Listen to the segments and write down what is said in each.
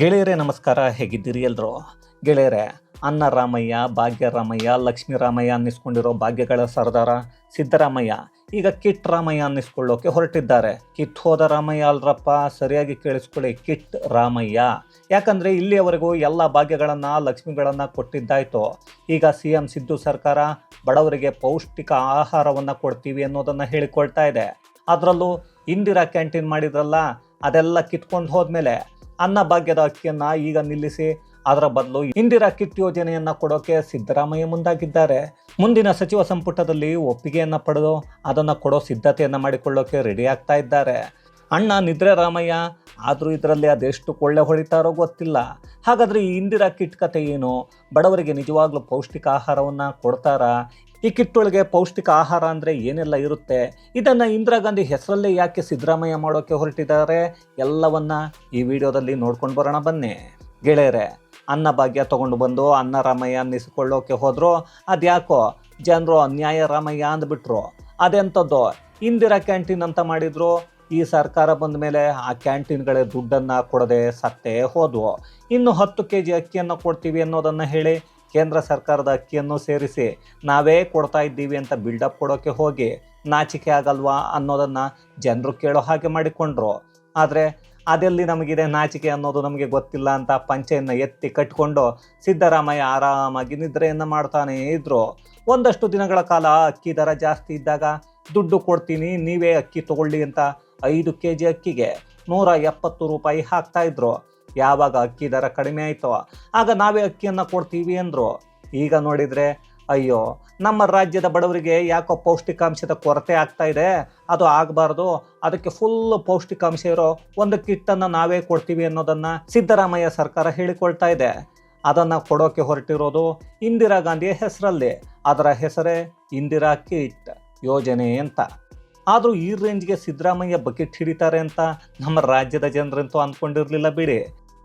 ಗೆಳೆಯರೇ, ನಮಸ್ಕಾರ. ಹೇಗಿದ್ದೀರಿ ಎಲ್ಲರೂ ಗೆಳೆಯರೇ ಅನ್ನ ರಾಮಯ್ಯ ಭಾಗ್ಯ ರಾಮಯ್ಯ ಲಕ್ಷ್ಮೀ ರಾಮಯ್ಯ ಅನ್ನಿಸ್ಕೊಂಡಿರೋ ಭಾಗ್ಯಗಳ ಸರ್ದಾರ ಸಿದ್ದರಾಮಯ್ಯ ಈಗ ಕಿಟ್ ರಾಮಯ್ಯ ಅನ್ನಿಸ್ಕೊಳ್ಳೋಕೆ ಹೊರಟಿದ್ದಾರೆ. ಕಿಟ್ ಹೋದ ರಾಮಯ್ಯ ಅಲ್ರಪ್ಪ, ಸರಿಯಾಗಿ ಕೇಳಿಸ್ಕೊಳ್ಳಿ. ಕಿಟ್ ರಾಮಯ್ಯ. ಯಾಕಂದರೆ ಇಲ್ಲಿಯವರೆಗೂ ಎಲ್ಲ ಭಾಗ್ಯಗಳನ್ನು, ಲಕ್ಷ್ಮಿಗಳನ್ನು ಕೊಟ್ಟಿದ್ದಾಯಿತು. ಈಗ ಸಿ ಎಂ ಸಿದ್ದು ಸರ್ಕಾರ ಬಡವರಿಗೆ ಪೌಷ್ಟಿಕ ಆಹಾರವನ್ನು ಕೊಡ್ತೀವಿ ಅನ್ನೋದನ್ನು ಹೇಳಿಕೊಳ್ತಾ ಇದೆ. ಅದರಲ್ಲೂ ಇಂದಿರಾ ಕ್ಯಾಂಟೀನ್ ಮಾಡಿದ್ರಲ್ಲ, ಅದೆಲ್ಲ ಕಿತ್ಕೊಂಡು ಹೋದ್ಮೇಲೆ ಅನ್ನ ಭಾಗ್ಯದ ಅಕ್ಕಿಯನ್ನ ಈಗ ನಿಲ್ಲಿಸಿ ಅದರ ಬದಲು ಇಂದಿರಾ ಕಿಟ್ ಯೋಜನೆಯನ್ನ ಕೊಡೋಕೆ ಸಿದ್ದರಾಮಯ್ಯ ಮುಂದಾಗಿದ್ದಾರೆ. ಮುಂದಿನ ಸಚಿವ ಸಂಪುಟದಲ್ಲಿ ಒಪ್ಪಿಗೆಯನ್ನ ಪಡೆದು ಅದನ್ನ ಕೊಡೋ ಸಿದ್ಧತೆಯನ್ನ ಮಾಡಿಕೊಳ್ಳೋಕೆ ರೆಡಿ ಆಗ್ತಾ ಇದ್ದಾರೆ. ಅಣ್ಣ ನಿದ್ರೆ ರಾಮಯ್ಯ, ಆದರೂ ಇದರಲ್ಲಿ ಅದೆಷ್ಟು ಕೊಳ್ಳೆ ಹೊಳಿತಾರೋ ಗೊತ್ತಿಲ್ಲ. ಹಾಗಾದರೆ ಈ ಇಂದಿರಾ ಕಿಟ್ ಕತೆ ಏನು? ಬಡವರಿಗೆ ನಿಜವಾಗ್ಲೂ ಪೌಷ್ಟಿಕ ಆಹಾರವನ್ನು ಕೊಡ್ತಾರಾ? ಈ ಕಿಟ್ಟೊಳಗೆ ಪೌಷ್ಟಿಕ ಆಹಾರ ಅಂದರೆ ಏನೆಲ್ಲ ಇರುತ್ತೆ? ಇದನ್ನು ಇಂದಿರಾ ಗಾಂಧಿ ಹೆಸರಲ್ಲೇ ಯಾಕೆ ಸಿದ್ದರಾಮಯ್ಯ ಮಾಡೋಕ್ಕೆ ಹೊರಟಿದ್ದಾರೆ? ಎಲ್ಲವನ್ನ ಈ ವಿಡಿಯೋದಲ್ಲಿ ನೋಡ್ಕೊಂಡು ಬರೋಣ ಬನ್ನಿ. ಗೆಳೆಯರೆ, ಅನ್ನ ಭಾಗ್ಯ ತಗೊಂಡು ಬಂದು ಅನ್ನ ರಾಮಯ್ಯ ಅನ್ನಿಸಿಕೊಳ್ಳೋಕೆ ಹೋದ್ರು, ಅದ್ಯಾಕೋ ಜನರು ಅನ್ಯಾಯ ರಾಮಯ್ಯ ಅಂದ್ಬಿಟ್ರು. ಅದೆಂಥದ್ದು ಇಂದಿರಾ ಕ್ಯಾಂಟೀನ್ ಅಂತ ಮಾಡಿದ್ರು? ಈ ಸರ್ಕಾರ ಬಂದ ಮೇಲೆ ಆ ಕ್ಯಾಂಟೀನ್ಗಳೇ ದುಡ್ಡನ್ನು ಕೊಡದೆ ಸತ್ತೇ ಹೋದವು. ಇನ್ನು ಹತ್ತು ಕೆ ಜಿ ಅಕ್ಕಿಯನ್ನು ಕೊಡ್ತೀವಿ ಅನ್ನೋದನ್ನು ಹೇಳಿ ಕೇಂದ್ರ ಸರ್ಕಾರದ ಅಕ್ಕಿಯನ್ನು ಸೇರಿಸಿ ನಾವೇ ಕೊಡ್ತಾ ಇದ್ದೀವಿ ಅಂತ ಬಿಲ್ಡಪ್ ಕೊಡೋಕ್ಕೆ ಹೋಗಿ ನಾಚಿಕೆ ಆಗಲ್ವಾ ಅನ್ನೋದನ್ನು ಜನರು ಕೇಳೋ ಹಾಗೆ ಮಾಡಿಕೊಂಡ್ರು. ಆದರೆ ಅದೆಲ್ಲಿ ನಮಗಿದೆ ನಾಚಿಕೆ ಅನ್ನೋದು ನಮಗೆ ಗೊತ್ತಿಲ್ಲ ಅಂತ ಪಂಚೆಯನ್ನು ಎತ್ತಿ ಕಟ್ಟಿಕೊಂಡು ಸಿದ್ದರಾಮಯ್ಯ ಆರಾಮಾಗಿ ನಿದ್ರೆಯನ್ನು ಮಾಡ್ತಾನೆ ಇದ್ರು. ಒಂದಷ್ಟು ದಿನಗಳ ಕಾಲ ಅಕ್ಕಿ ದರ ಜಾಸ್ತಿ ಇದ್ದಾಗ ದುಡ್ಡು ಕೊಡ್ತೀನಿ, ನೀವೇ ಅಕ್ಕಿ ತಗೊಳ್ಳಿ ಅಂತ ಐದು ಕೆ ಜಿ ಅಕ್ಕಿಗೆ ನೂರ ಎಪ್ಪತ್ತು ರೂಪಾಯಿ ಹಾಕ್ತಾ ಇದ್ರು. ಯಾವಾಗ ಅಕ್ಕಿ ದರ ಕಡಿಮೆ ಆಯಿತೋ, ಆಗ ನಾವೇ ಅಕ್ಕಿಯನ್ನು ಕೊಡ್ತೀವಿ ಅಂದರು. ಈಗ ನೋಡಿದರೆ, ಅಯ್ಯೋ, ನಮ್ಮ ರಾಜ್ಯದ ಬಡವರಿಗೆ ಯಾಕೋ ಪೌಷ್ಟಿಕಾಂಶದ ಕೊರತೆ ಆಗ್ತಾ ಇದೆ? ಅದು ಆಗಬಾರ್ದು. ಅದಕ್ಕೆ ಫುಲ್ ಪೌಷ್ಟಿಕಾಂಶ ಇರೋ ಒಂದು ಕಿಟ್ಟನ್ನು ನಾವೇ ಕೊಡ್ತೀವಿ ಅನ್ನೋದನ್ನು ಸಿದ್ದರಾಮಯ್ಯ ಸರ್ಕಾರ ಹೇಳಿಕೊಳ್ತಾ ಇದೆ. ಅದನ್ನು ಕೊಡೋಕೆ ಹೊರಟಿರೋದು ಇಂದಿರಾ ಗಾಂಧಿಯ ಹೆಸರಲ್ಲಿ. ಅದರ ಹೆಸರೇ ಇಂದಿರಾ ಕಿಟ್ ಯೋಜನೆ ಅಂತ. ಆದರೂ ಈ ರೇಂಜ್ಗೆ ಸಿದ್ದರಾಮಯ್ಯ ಬಕೆಟ್ ಹಿಡಿತಾರೆ ಅಂತ ನಮ್ಮ ರಾಜ್ಯದ ಜನರಂತೂ ಅಂದ್ಕೊಂಡಿರಲಿಲ್ಲ ಬಿಡಿ.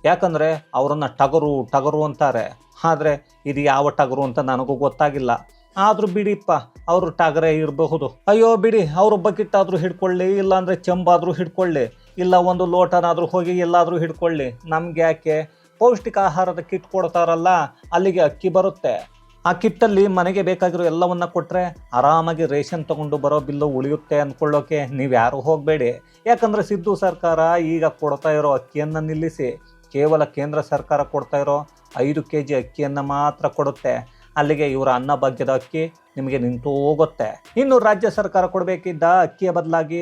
ಯಾಕಂದರೆ ಅವರನ್ನು ಟಗರು ಟಗರು ಅಂತಾರೆ. ಆದರೆ ಇದು ಯಾವ ಟಗರು ಅಂತ ನನಗೂ ಗೊತ್ತಾಗಿಲ್ಲ. ಆದರೂ ಬಿಡಿಪ್ಪ, ಅವರು ಟಗರೇ ಇರಬಹುದು. ಅಯ್ಯೋ ಬಿಡಿ, ಅವರು ಬಕೆಟ್ ಆದರೂ ಹಿಡ್ಕೊಳ್ಳಿ, ಇಲ್ಲಾಂದರೆ ಚೆಂಬಾದರೂ ಹಿಡ್ಕೊಳ್ಳಿ, ಇಲ್ಲ ಒಂದು ಲೋಟನಾದರೂ ಹೋಗಿ ಎಲ್ಲಾದರೂ ಹಿಡ್ಕೊಳ್ಳಿ. ನಮ್ಗೆ ಯಾಕೆ ಪೌಷ್ಟಿಕ ಆಹಾರದ ಕಿಟ್ ಕೊಡ್ತಾರಲ್ಲ, ಅಲ್ಲಿಗೆ ಅಕ್ಕಿ ಬರುತ್ತೆ. ಆ ಕಿಟ್ಟಲ್ಲಿ ಮನೆಗೆ ಬೇಕಾಗಿರೋ ಎಲ್ಲವನ್ನ ಕೊಟ್ಟರೆ ಆರಾಮಾಗಿ ರೇಷನ್ ತಗೊಂಡು ಬರೋ ಬಿಲ್ಲು ಉಳಿಯುತ್ತೆ ಅಂದ್ಕೊಳ್ಳೋಕೆ ನೀವು ಯಾರು ಹೋಗಬೇಡಿ. ಯಾಕಂದರೆ ಸಿದ್ದು ಸರ್ಕಾರ ಈಗ ಕೊಡ್ತಾ ಇರೋ ಅಕ್ಕಿಯನ್ನು ನಿಲ್ಲಿಸಿ, ಕೇವಲ ಕೇಂದ್ರ ಸರ್ಕಾರ ಕೊಡ್ತಾ ಇರೋ ಐದು ಕೆ ಜಿ ಅಕ್ಕಿಯನ್ನು ಮಾತ್ರ ಕೊಡುತ್ತೆ. ಅಲ್ಲಿಗೆ ಇವರ ಅನ್ನಭಾಗ್ಯದ ಅಕ್ಕಿ ನಿಮಗೆ ನಿಂತು ಹೋಗುತ್ತೆ. ಇನ್ನು ರಾಜ್ಯ ಸರ್ಕಾರ ಕೊಡಬೇಕಿದ್ದ ಅಕ್ಕಿಯ ಬದಲಾಗಿ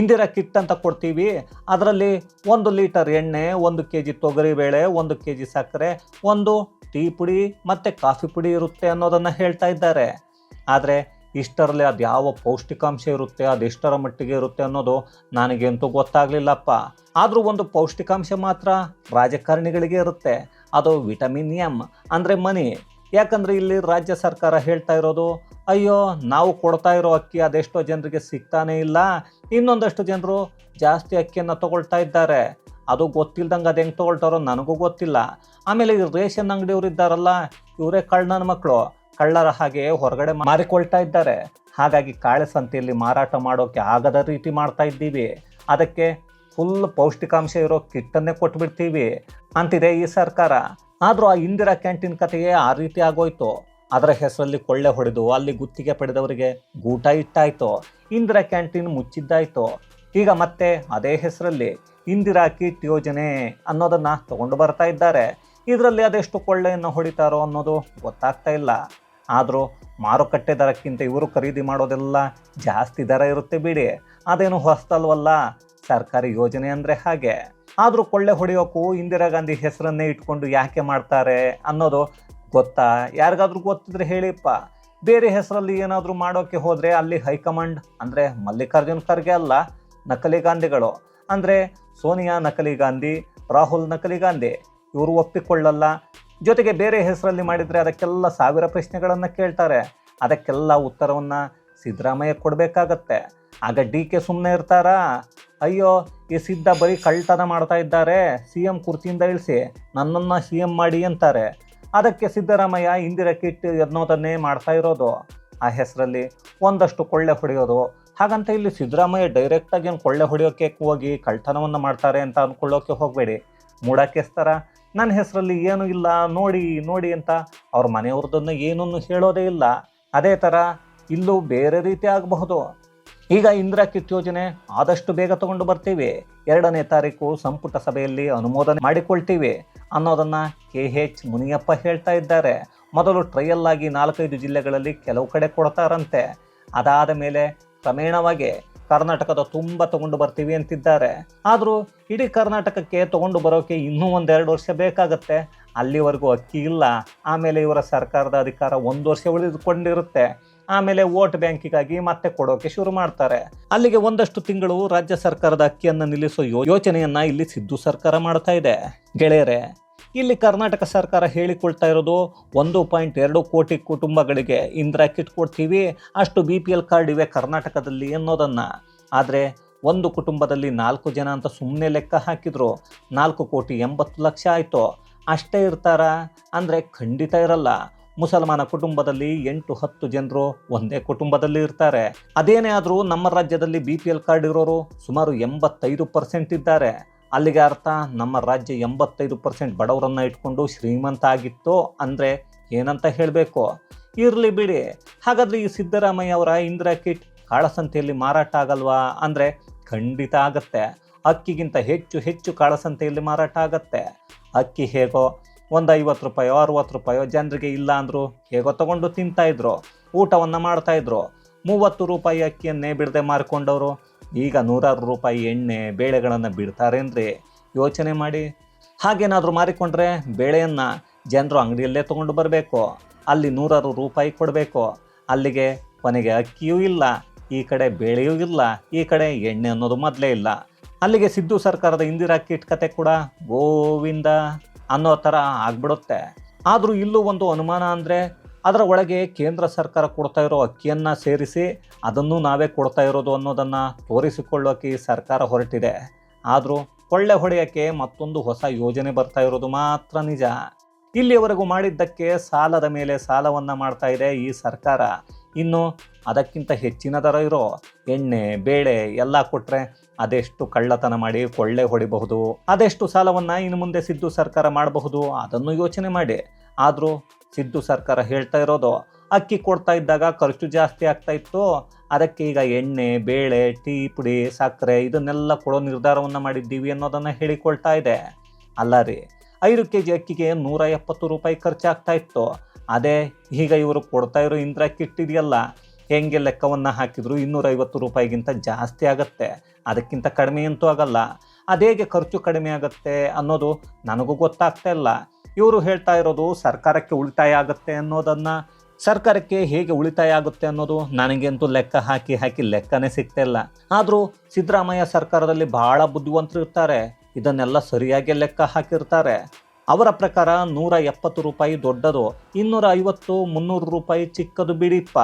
ಇಂದಿರಾ ಕಿಟ್ ಅಂತ ಕೊಡ್ತೀವಿ. ಅದರಲ್ಲಿ ಒಂದು ಲೀಟರ್ ಎಣ್ಣೆ, ಒಂದು ಕೆ ಜಿ ತೊಗರಿಬೇಳೆ ಒಂದು ಕೆ ಜಿ ಸಕ್ಕರೆ, ಒಂದು ಟೀ ಪುಡಿ ಮತ್ತು ಕಾಫಿ ಪುಡಿ ಇರುತ್ತೆ ಅನ್ನೋದನ್ನು ಹೇಳ್ತಾ ಇದ್ದಾರೆ. ಆದರೆ ಇಷ್ಟರಲ್ಲಿ ಅದು ಯಾವ ಪೌಷ್ಟಿಕಾಂಶ ಇರುತ್ತೆ ಅದೆಷ್ಟರ ಮಟ್ಟಿಗೆ ಇರುತ್ತೆ ಅನ್ನೋದು ನನಗಂತೂ ಗೊತ್ತಾಗಲಿಲ್ಲಪ್ಪ. ಆದರೂ ಒಂದು ಪೌಷ್ಟಿಕಾಂಶ ಮಾತ್ರ ರಾಜಕಾರಣಿಗಳಿಗೆ ಇರುತ್ತೆ. ಅದು ವಿಟಮಿನ್ ಎಂ ಅಂದರೆ ಮನಿ. ಯಾಕಂದರೆ ಇಲ್ಲಿ ರಾಜ್ಯ ಸರ್ಕಾರ ಹೇಳ್ತಾ ಇರೋದು, ಅಯ್ಯೋ, ನಾವು ಕೊಡ್ತಾ ಇರೋ ಅಕ್ಕಿ ಅದೆಷ್ಟೋ ಜನರಿಗೆ ಸಿಗ್ತಾನೇ ಇಲ್ಲ. ಇನ್ನೊಂದಷ್ಟು ಜನರು ಜಾಸ್ತಿ ಅಕ್ಕಿಯನ್ನು ತಗೊಳ್ತಾ ಇದ್ದಾರೆ. ಅದು ಗೊತ್ತಿಲ್ದಂಗೆ ಅದು ಹೆಂಗೆ ತೊಗೊಳ್ತಾರೋ ನನಗೂ ಗೊತ್ತಿಲ್ಲ. ಆಮೇಲೆ ಈ ರೇಷನ್ ಅಂಗಡಿಯವರು ಇದ್ದಾರಲ್ಲ ಇವರೇ ಕಳ್ಳನ ಮಕ್ಕಳು ಕಳ್ಳರ ಹಾಗೆ ಹೊರಗಡೆ ಮಾರಿಕೊಳ್ತಾ ಇದ್ದಾರೆ. ಹಾಗಾಗಿ ಕಾಳೆ ಸಂತೆಯಲ್ಲಿ ಮಾರಾಟ ಮಾಡೋಕ್ಕೆ ಆಗದ ರೀತಿ ಮಾಡ್ತಾ ಇದ್ದೀವಿ. ಅದಕ್ಕೆ ಫುಲ್ ಪೌಷ್ಟಿಕಾಂಶ ಇರೋ ಕಿಟ್ಟನ್ನೇ ಕೊಟ್ಬಿಡ್ತೀವಿ ಅಂತಿದೆ ಈ ಸರ್ಕಾರ. ಆದರೂ ಆ ಇಂದಿರಾ ಕ್ಯಾಂಟೀನ್ ಕಥೆಯೇ ಆ ರೀತಿ ಆಗೋಯ್ತು. ಅದರ ಹೆಸರಲ್ಲಿ ಕೊಳ್ಳೆ ಹೊಡೆದು ಅಲ್ಲಿ ಗುತ್ತಿಗೆ ಪಡೆದವರಿಗೆ ಗೂಟ ಇಟ್ಟಾಯ್ತು. ಇಂದಿರಾ ಕ್ಯಾಂಟೀನ್ ಮುಚ್ಚಿದ್ದಾಯ್ತು. ಈಗ ಮತ್ತೆ ಅದೇ ಹೆಸರಲ್ಲಿ ಇಂದಿರಾ ಕಿಟ್ ಯೋಜನೆ ಅನ್ನೋದನ್ನ ತಗೊಂಡು ಬರ್ತಾ ಇದ್ದಾರೆ. ಇದರಲ್ಲಿ ಅದೆಷ್ಟು ಕೊಳ್ಳೆಯನ್ನು ಹೊಡಿತಾರೋ ಅನ್ನೋದು ಗೊತ್ತಾಗ್ತಾ ಇಲ್ಲ. ಆದರೂ ಮಾರುಕಟ್ಟೆ ದರಕ್ಕಿಂತ ಇವರು ಖರೀದಿ ಮಾಡೋದೆಲ್ಲ ಜಾಸ್ತಿ ದರ ಇರುತ್ತೆ ಬಿಡಿ. ಅದೇನು ಹೊಸ್ತಲ್ವಲ್ಲ ಸರ್ಕಾರಿ ಯೋಜನೆ ಅಂದರೆ ಹಾಗೆ. ಆದರೂ ಕೊಳ್ಳೆ ಹೊಡೆಯೋಕ್ಕೂ ಇಂದಿರಾ ಗಾಂಧಿ ಹೆಸರನ್ನೇ ಇಟ್ಕೊಂಡು ಯಾಕೆ ಮಾಡ್ತಾರೆ ಅನ್ನೋದು ಗೊತ್ತಾ? ಯಾರಿಗಾದ್ರೂ ಗೊತ್ತಿದ್ರೆ ಹೇಳಿಪ್ಪ. ಬೇರೆ ಹೆಸರಲ್ಲಿ ಏನಾದರೂ ಮಾಡೋಕ್ಕೆ ಹೋದರೆ ಅಲ್ಲಿ ಹೈಕಮಾಂಡ್ ಅಂದರೆ ಮಲ್ಲಿಕಾರ್ಜುನ್ ಖರ್ಗೆ ಅಲ್ಲ. ನಕಲಿ ಗಾಂಧಿಗಳು. ಅಂದರೆ ಸೋನಿಯಾ ನಕಲಿ ಗಾಂಧಿ, ರಾಹುಲ್ ನಕಲಿ ಗಾಂಧಿ, ಇವರು ಒಪ್ಪಿಕೊಳ್ಳಲ್ಲ. ಜೊತೆಗೆ ಬೇರೆ ಹೆಸರಲ್ಲಿ ಮಾಡಿದರೆ ಅದಕ್ಕೆಲ್ಲ ಸಾವಿರ ಪ್ರಶ್ನೆಗಳನ್ನು ಕೇಳ್ತಾರೆ. ಅದಕ್ಕೆಲ್ಲ ಉತ್ತರವನ್ನು ಸಿದ್ದರಾಮಯ್ಯ ಕೊಡಬೇಕಾಗತ್ತೆ. ಆಗ ಡಿ ಕೆ ಸುಮ್ಮನೆ ಇರ್ತಾರಾ? ಅಯ್ಯೋ, ಈ ಸಿದ್ಧ ಬರೀ ಕಳ್ತನ ಮಾಡ್ತಾ ಇದ್ದಾರೆ. ಸಿ ಎಂ ಕುರ್ಚಿಯಿಂದ ಇಳಿಸಿ, ನನ್ನನ್ನು ಸಿ ಎಂ ಮಾಡಿ ಅಂತಾರೆ. ಅದಕ್ಕೆ ಸಿದ್ದರಾಮಯ್ಯ ಇಂದಿರಾ ಕಿಟ್ ಎನ್ನೋದನ್ನೇ ಮಾಡ್ತಾ ಇರೋದು. ಆ ಹೆಸರಲ್ಲಿ ಒಂದಷ್ಟು ಕೊಳ್ಳೆ ಹೊಡೆಯೋದು ಹಾಗಂತ ಇಲ್ಲಿ ಸಿದ್ದರಾಮಯ್ಯ ಡೈರೆಕ್ಟಾಗಿ ಏನು ಕೊಳ್ಳೆ ಹೊಡೆಯೋಕೆ ಹೋಗಿ ಕಳ್ತನವನ್ನು ಮಾಡ್ತಾರೆ ಅಂತ ಅಂದ್ಕೊಳ್ಳೋಕೆ ಹೋಗಬೇಡಿ. ಮೂಡಾಕೆಸ್ತಾರ ನನ್ನ ಹೆಸರಲ್ಲಿ ಏನೂ ಇಲ್ಲ, ನೋಡಿ ನೋಡಿ ಅಂತ ಅವ್ರ ಮನೆಯವ್ರದನ್ನು ಏನನ್ನು ಹೇಳೋದೇ ಇಲ್ಲ. ಅದೇ ಥರ ಇಲ್ಲೂ ಬೇರೆ ರೀತಿ ಆಗಬಹುದು. ಈಗ ಇಂದಿರಾ ಕಿಟ್ ಯೋಜನೆ ಆದಷ್ಟು ಬೇಗ ತಗೊಂಡು ಬರ್ತೀವಿ. ಎರಡನೇ ತಾರೀಕು ಸಂಪುಟ ಸಭೆಯಲ್ಲಿ ಅನುಮೋದನೆ ಮಾಡಿಕೊಳ್ತೀವಿ ಅನ್ನೋದನ್ನು ಕೆ ಎಚ್ ಮುನಿಯಪ್ಪ ಹೇಳ್ತಾ ಇದ್ದಾರೆ. ಮೊದಲು ಟ್ರಯಲ್ ಆಗಿ ನಾಲ್ಕೈದು ಜಿಲ್ಲೆಗಳಲ್ಲಿ ಕೆಲವು ಕಡೆ ಕೊಡ್ತಾರಂತೆ. ಅದಾದ ಮೇಲೆ ಕ್ರಮೇಣವಾಗಿ ಕರ್ನಾಟಕದ ತುಂಬ ತಗೊಂಡು ಬರ್ತೀವಿ ಅಂತಿದ್ದಾರೆ. ಆದರೂ ಇಡೀ ಕರ್ನಾಟಕಕ್ಕೆ ತಗೊಂಡು ಬರೋಕೆ ಇನ್ನೂ ಒಂದೆರಡು ವರ್ಷ ಬೇಕಾಗತ್ತೆ. ಅಲ್ಲಿವರೆಗೂ ಅಕ್ಕಿ ಇಲ್ಲ. ಆಮೇಲೆ ಇವರ ಸರ್ಕಾರದ ಅಧಿಕಾರ ಒಂದು ವರ್ಷ ಉಳಿದುಕೊಂಡಿರುತ್ತೆ. ಆಮೇಲೆ ವೋಟ್ ಬ್ಯಾಂಕಿಗಾಗಿ ಮತ್ತೆ ಕೊಡೋಕೆ ಶುರು ಮಾಡ್ತಾರೆ. ಅಲ್ಲಿಗೆ ಒಂದಷ್ಟು ತಿಂಗಳು ರಾಜ್ಯ ಸರ್ಕಾರದ ಅಕ್ಕಿಯನ್ನು ನಿಲ್ಲಿಸೋ ಯೋಚನೆಯನ್ನ ಇಲ್ಲಿ ಸಿದ್ದು ಸರ್ಕಾರ ಮಾಡ್ತಾ ಇದೆ. ಗೆಳೆಯರೆ ಇಲ್ಲಿ ಕರ್ನಾಟಕ ಸರ್ಕಾರ ಹೇಳಿಕೊಳ್ತಾ ಇರೋದು ಒಂದು ಪಾಯಿಂಟ್ ಎರಡು ಕೋಟಿ ಕುಟುಂಬಗಳಿಗೆ ಇಂದಿರಾ ಕಿಟ್ ಕೊಡ್ತೀವಿ, ಅಷ್ಟು ಬಿ ಪಿ ಎಲ್ ಕಾರ್ಡ್ ಇವೆ ಕರ್ನಾಟಕದಲ್ಲಿ ಅನ್ನೋದನ್ನು ಆದರೆ ಒಂದು ಕುಟುಂಬದಲ್ಲಿ ನಾಲ್ಕು ಜನ ಅಂತ ಸುಮ್ಮನೆ ಲೆಕ್ಕ ಹಾಕಿದ್ರು, ನಾಲ್ಕು ಕೋಟಿ ಎಂಬತ್ತು ಲಕ್ಷ ಆಯಿತು. ಅಷ್ಟೇ ಇರ್ತಾರ? ಅಂದರೆ ಖಂಡಿತ ಇರಲ್ಲ. ಮುಸಲ್ಮಾನ ಕುಟುಂಬದಲ್ಲಿ ಎಂಟು ಹತ್ತು ಜನರು ಒಂದೇ ಕುಟುಂಬದಲ್ಲಿ ಇರ್ತಾರೆ. ಅದೇನೇ ಆದರೂ ನಮ್ಮ ರಾಜ್ಯದಲ್ಲಿ ಬಿ ಪಿ ಎಲ್ ಕಾರ್ಡ್ ಇರೋರು ಸುಮಾರು ಎಂಬತ್ತೈದು ಪರ್ಸೆಂಟ್ ಇದ್ದಾರೆ. ಅಲ್ಲಿಗೆ ಅರ್ಥ, ನಮ್ಮ ರಾಜ್ಯ ಎಂಬತ್ತೈದು ಪರ್ಸೆಂಟ್ ಬಡವರನ್ನು ಇಟ್ಕೊಂಡು ಶ್ರೀಮಂತ ಆಗಿತ್ತು ಅಂದರೆ ಏನಂತ ಹೇಳಬೇಕು? ಇರಲಿ ಬಿಡಿ. ಹಾಗಾದರೆ ಈ ಸಿದ್ದರಾಮಯ್ಯ ಅವರ ಇಂದಿರಾ ಕಿಟ್ ಕಾಳಸಂತೆಯಲ್ಲಿ ಮಾರಾಟ ಆಗಲ್ವಾ? ಅಂದರೆ ಖಂಡಿತ ಆಗತ್ತೆ. ಅಕ್ಕಿಗಿಂತ ಹೆಚ್ಚು ಹೆಚ್ಚು ಕಾಳಸಂತೆಯಲ್ಲಿ ಮಾರಾಟ ಆಗತ್ತೆ. ಅಕ್ಕಿ ಹೇಗೋ ಒಂದು ಐವತ್ತು ರೂಪಾಯೋ, ಅರುವತ್ತು ರೂಪಾಯೋ ಜನರಿಗೆ ಇಲ್ಲ ಅಂದರು ಹೇಗೋ ತಗೊಂಡು ತಿಂತಾಯಿದ್ರು ಊಟವನ್ನು ಮಾಡ್ತಾಯಿದ್ರು ಮೂವತ್ತು ರೂಪಾಯಿ ಅಕ್ಕಿಯನ್ನೇ ಬಿಡದೆ ಮಾರ್ಕೊಂಡವರು. ಈಗ ನೂರಾರು ರೂಪಾಯಿ ಎಣ್ಣೆ ಬೇಳೆಗಳನ್ನು ಬಿಡ್ತಾರೇನ್ರಿ. ಯೋಚನೆ ಮಾಡಿ. ಹಾಗೇನಾದರೂ ಮಾರಿಕೊಂಡ್ರೆ ಬೇಳೆಯನ್ನು ಜನರು ಅಂಗಡಿಯಲ್ಲೇ ತೊಗೊಂಡು ಬರಬೇಕು. ಅಲ್ಲಿ ನೂರಾರು ರೂಪಾಯಿ ಕೊಡಬೇಕು. ಅಲ್ಲಿಗೆ ಕೊನೆಗೆ ಅಕ್ಕಿಯೂ ಇಲ್ಲ, ಈ ಕಡೆ ಬೇಳೆಯೂ ಇಲ್ಲ, ಈ ಕಡೆ ಎಣ್ಣೆ ಅನ್ನೋದು ಮೊದಲೇ ಇಲ್ಲ. ಅಲ್ಲಿಗೆ ಸಿದ್ದು ಸರ್ಕಾರದ ಇಂದಿರಾ ಕಿಟ್ ಕತೆ ಕೂಡ ಗೋವಿಂದ ಅನ್ನೋ ಥರ ಆಗ್ಬಿಡುತ್ತೆ. ಆದರೂ ಇಲ್ಲೂ ಒಂದು ಅನುಮಾನ ಅಂದರೆ ಅದರ ಒಳಗೆ ಕೇಂದ್ರ ಸರ್ಕಾರ ಕೊಡ್ತಾ ಇರೋ ಅಕ್ಕಿಯನ್ನು ಸೇರಿಸಿ ಅದನ್ನು ನಾವೇ ಕೊಡ್ತಾ ಇರೋದು ಅನ್ನೋದನ್ನು ತೋರಿಸಿಕೊಳ್ಳೋಕೆ ಸರ್ಕಾರ ಹೊರಟಿದೆ. ಆದರೂ ಕೊಳ್ಳೆ ಹೊಡೆಯೋಕ್ಕೆ ಮತ್ತೊಂದು ಹೊಸ ಯೋಜನೆ ಬರ್ತಾ ಇರೋದು ಮಾತ್ರ ನಿಜ. ಇಲ್ಲಿಯವರೆಗೂ ಮಾಡಿದ್ದಕ್ಕೆ ಸಾಲದ ಮೇಲೆ ಸಾಲವನ್ನು ಮಾಡ್ತಾ ಇದೆ ಈ ಸರ್ಕಾರ. ಇನ್ನು ಅದಕ್ಕಿಂತ ಹೆಚ್ಚಿನ ದರ ಇರೋ ಎಣ್ಣೆ, ಬೇಳೆ ಎಲ್ಲ ಕೊಟ್ಟರೆ ಅದೆಷ್ಟು ಕಳ್ಳತನ ಮಾಡಿ ಕೊಳ್ಳೆ ಹೊಡಿಬಹುದು? ಅದೆಷ್ಟು ಸಾಲವನ್ನು ಇನ್ನು ಮುಂದೆ ಸಿದ್ದು ಸರ್ಕಾರ ಮಾಡಬಹುದು? ಅದನ್ನು ಯೋಚನೆ ಮಾಡಿ. ಆದರೂ ಸಿದ್ದು ಸರ್ಕಾರ ಹೇಳ್ತಾ ಇರೋದು, ಅಕ್ಕಿ ಕೊಡ್ತಾ ಇದ್ದಾಗ ಖರ್ಚು ಜಾಸ್ತಿ ಆಗ್ತಾ ಇತ್ತು, ಅದಕ್ಕೆ ಈಗ ಎಣ್ಣೆ, ಬೇಳೆ, ಟೀ ಪುಡಿ, ಸಕ್ಕರೆ ಇದನ್ನೆಲ್ಲ ಕೊಡೋ ನಿರ್ಧಾರವನ್ನು ಮಾಡಿದ್ದೀವಿ ಅನ್ನೋದನ್ನು ಹೇಳಿಕೊಳ್ತಾ ಇದೆ. ಅಲ್ಲ ರೀ, ಐದು ಕೆ ಜಿ ಅಕ್ಕಿಗೆ ನೂರ ಎಪ್ಪತ್ತು ರೂಪಾಯಿ ಖರ್ಚಾಗ್ತಾ ಇತ್ತು. ಅದೇ ಈಗ ಇವರು ಕೊಡ್ತಾ ಇರೋ ಇಂದ್ರ ಕಿಟ್ಟಿದೆಯಲ್ಲ, ಹೆಂಗೆ ಲೆಕ್ಕವನ್ನು ಹಾಕಿದ್ರು ಇನ್ನೂರೈವತ್ತು ರೂಪಾಯಿಗಿಂತ ಜಾಸ್ತಿ ಆಗುತ್ತೆ. ಅದಕ್ಕಿಂತ ಕಡಿಮೆ ಅಂತೂ ಆಗಲ್ಲ. ಅದೇಗೆ ಖರ್ಚು ಕಡಿಮೆ ಆಗುತ್ತೆ ಅನ್ನೋದು ನನಗೂ ಗೊತ್ತಾಗ್ತಾ ಇಲ್ಲ. ಇವರು ಹೇಳ್ತಾ ಇರೋದು ಸರ್ಕಾರಕ್ಕೆ ಉಳಿತಾಯ ಆಗುತ್ತೆ ಅನ್ನೋದನ್ನು ಸರ್ಕಾರಕ್ಕೆ ಹೇಗೆ ಉಳಿತಾಯ ಆಗುತ್ತೆ ಅನ್ನೋದು ನನಗಂತೂ ಲೆಕ್ಕ ಹಾಕಿ ಹಾಕಿ ಲೆಕ್ಕನೇ ಸಿಗ್ತಾ ಇಲ್ಲ. ಆದರೂ ಸಿದ್ದರಾಮಯ್ಯ ಸರ್ಕಾರದಲ್ಲಿ ಬಹಳ ಬುದ್ಧಿವಂತರು ಇರ್ತಾರೆ. ಇದನ್ನೆಲ್ಲ ಸರಿಯಾಗಿ ಲೆಕ್ಕ ಹಾಕಿರ್ತಾರೆ. ಅವರ ಪ್ರಕಾರ ನೂರ ಎಪ್ಪತ್ತು ರೂಪಾಯಿ ದೊಡ್ಡದು, ಇನ್ನೂರ ಐವತ್ತು, ಮುನ್ನೂರು ರೂಪಾಯಿ ಚಿಕ್ಕದು ಬಿಡಿಪ್ಪ.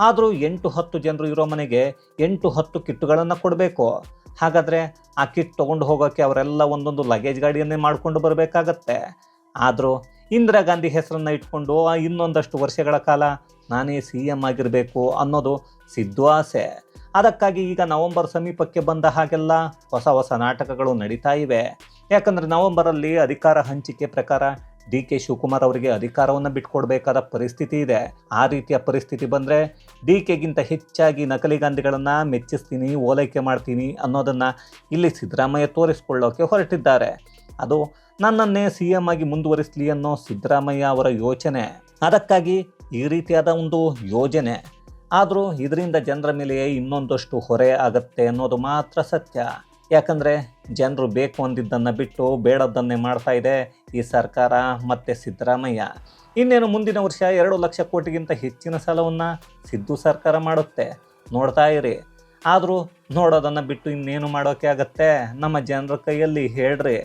ಆದರೂ ಎಂಟು ಹತ್ತು ಜನರು ಇರೋ ಮನೆಗೆ ಎಂಟು ಹತ್ತು ಕಿಟ್ಟುಗಳನ್ನು ಕೊಡಬೇಕು. ಹಾಗಾದರೆ ಆ ಕಿಟ್ ತೊಗೊಂಡು ಹೋಗೋಕ್ಕೆ ಅವರೆಲ್ಲ ಒಂದೊಂದು ಲಗೇಜ್ ಗಾಡಿಯನ್ನೇ ಮಾಡಿಕೊಂಡು ಬರಬೇಕಾಗತ್ತೆ. ಆದರೂ ಇಂದಿರಾ ಗಾಂಧಿ ಹೆಸರನ್ನು ಇಟ್ಕೊಂಡು ಇನ್ನೊಂದಷ್ಟು ವರ್ಷಗಳ ಕಾಲ ನಾನೇ ಸಿ ಎಂ ಆಗಿರಬೇಕು ಅನ್ನೋದು ಸಿದ್ದು ಆಸೆ. ಅದಕ್ಕಾಗಿ ಈಗ ನವೆಂಬರ್ ಸಮೀಪಕ್ಕೆ ಬಂದ ಹಾಗೆಲ್ಲ ಹೊಸ ಹೊಸ ನಾಟಕಗಳು ನಡೀತಾ ಇವೆ. ಯಾಕಂದರೆ ನವೆಂಬರಲ್ಲಿ ಅಧಿಕಾರ ಹಂಚಿಕೆ ಪ್ರಕಾರ ಡಿ ಕೆ ಶಿವಕುಮಾರ್ ಅವರಿಗೆ ಅಧಿಕಾರವನ್ನು ಬಿಟ್ಕೊಡ್ಬೇಕಾದ ಪರಿಸ್ಥಿತಿ ಇದೆ. ಆ ರೀತಿಯ ಪರಿಸ್ಥಿತಿ ಬಂದರೆ ಡಿ ಕೆಗಿಂತ ಹೆಚ್ಚಾಗಿ ನಕಲಿ ಗಾಂಧಿಗಳನ್ನು ಮೆಚ್ಚಿಸ್ತೀನಿ, ಓಲೈಕೆ ಮಾಡ್ತೀನಿ ಅನ್ನೋದನ್ನು ಇಲ್ಲಿ ಸಿದ್ದರಾಮಯ್ಯ ತೋರಿಸ್ಕೊಳ್ಳೋಕೆ ಹೊರಟಿದ್ದಾರೆ. ಅದು ನನ್ನನ್ನೇ ಸಿ ಎಂ ಆಗಿ ಮುಂದುವರಿಸಲಿ ಅನ್ನೋ ಸಿದ್ದರಾಮಯ್ಯ ಅವರ ಯೋಚನೆ. ಅದಕ್ಕಾಗಿ ಈ ರೀತಿಯಾದ ಒಂದು ಯೋಜನೆ. ಆದರೂ ಇದರಿಂದ ಜನರ ಮೇಲೆಯೇ ಇನ್ನೊಂದಷ್ಟು ಹೊರೆ ಆಗತ್ತೆ ಅನ್ನೋದು ಮಾತ್ರ ಸತ್ಯ. ಯಾಕಂದರೆ ಜನರು ಬೇಕು ಅಂದಿದ್ದನ್ನು ಬಿಟ್ಟು ಬೇಡದ್ದನ್ನೇ ಮಾಡ್ತಾ ಇದೆ ಈ ಸರ್ಕಾರ ಮತ್ತು ಸಿದ್ದರಾಮಯ್ಯ. ಇನ್ನೇನು ಮುಂದಿನ ವರ್ಷ ಎರಡು ಲಕ್ಷ ಕೋಟಿಗಿಂತ ಹೆಚ್ಚಿನ ಸಾಲವನ್ನು ಸಿದ್ದು ಸರ್ಕಾರ ಮಾಡುತ್ತೆ. ನೋಡ್ತಾ ಇರಿ. ಆದರೂ ನೋಡೋದನ್ನು ಬಿಟ್ಟು ಇನ್ನೇನು ಮಾಡೋಕೆ ಆಗತ್ತೆ? ನಮ್ಮ ಜನರ ಕೈಯಲ್ಲಿ ಹೇಳ್ರಿ.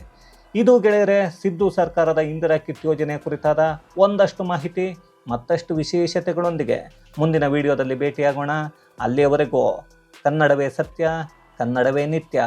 ಇದು ಗೆಳೆಯರೆ, ಸಿದ್ದು ಸರ್ಕಾರದ ಇಂದಿರಾ ಕಿಟ್ ಯೋಜನೆ ಕುರಿತಾದ ಒಂದಷ್ಟು ಮಾಹಿತಿ, ಮತ್ತಷ್ಟು ವಿಶೇಷತೆಗಳೊಂದಿಗೆ ಮುಂದಿನ ವಿಡಿಯೋದಲ್ಲಿ ಭೇಟಿಯಾಗೋಣ. ಅಲ್ಲಿಯವರೆಗೂ ಕನ್ನಡವೇ ಸತ್ಯ, ಕನ್ನಡವೇ ನಿತ್ಯ.